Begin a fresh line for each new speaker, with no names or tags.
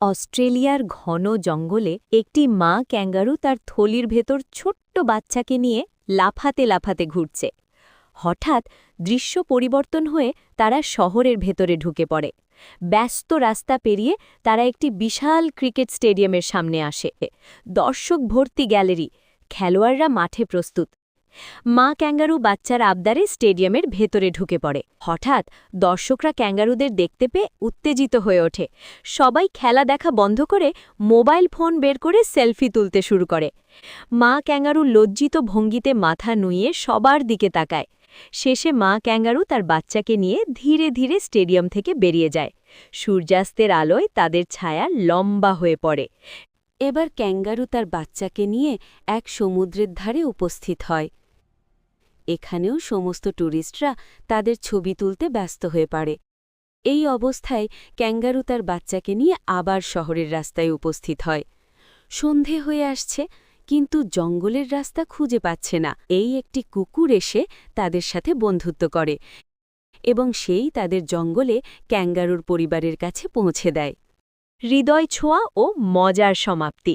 অস্ট্রেলিয়ার ঘন জঙ্গলে একটি মা ক্যাঙ্গারু তার থলির ভেতর ছোট্ট বাচ্চাকে নিয়ে লাফাতে লাফাতে ঘুরছে। হঠাৎ দৃশ্য পরিবর্তন হয়ে তারা শহরের ভেতরে ঢুকে পড়ে। ব্যস্ত রাস্তা পেরিয়ে তারা একটি বিশাল ক্রিকেট স্টেডিয়ামের সামনে আসে। দর্শক ভর্তি গ্যালারি। খেলোয়াড়রা মাঠে প্রস্তুত। মা ক্যাঙ্গারু বাচ্চার আবদারে স্টেডিয়ামের ভেতরে ঢুকে পড়ে। হঠাৎ দর্শকরা ক্যাঙ্গারুদের দেখতে পেয়ে উত্তেজিত হয়ে ওঠে। সবাই খেলা দেখা বন্ধ করে মোবাইল ফোন বের করে সেলফি তুলতে শুরু করে। মা ক্যাঙ্গারু লজ্জিত ভঙ্গিতে মাথা নুইয়ে সবার দিকে তাকায়। শেষে মা ক্যাঙ্গারু তার বাচ্চাকে নিয়ে ধীরে ধীরে স্টেডিয়াম থেকে বেরিয়ে যায়। সূর্যাস্তের আলোয় তাদের ছায়া লম্বা হয়ে পড়ে। এবার ক্যাঙ্গারু তার বাচ্চাকে নিয়ে এক সমুদ্রের ধারে উপস্থিত হয়। এখানেও সমস্ত ট্যুরিস্টরা তাদের ছবি তুলতে ব্যস্ত হয়ে পড়ে। এই অবস্থায় ক্যাঙ্গারু তার বাচ্চাকে নিয়ে আবার শহরের রাস্তায় উপস্থিত হয়। সন্ধে হয়ে আসছে, কিন্তু জঙ্গলের রাস্তা খুঁজে পাচ্ছে না। এই একটি কুকুর এসে তাদের সাথে বন্ধুত্ব করে এবং সেই তাদের জঙ্গলে ক্যাঙ্গারুর পরিবারের কাছে পৌঁছে দেয়। হৃদয় ছোঁয়া ও মজার সমাপ্তি।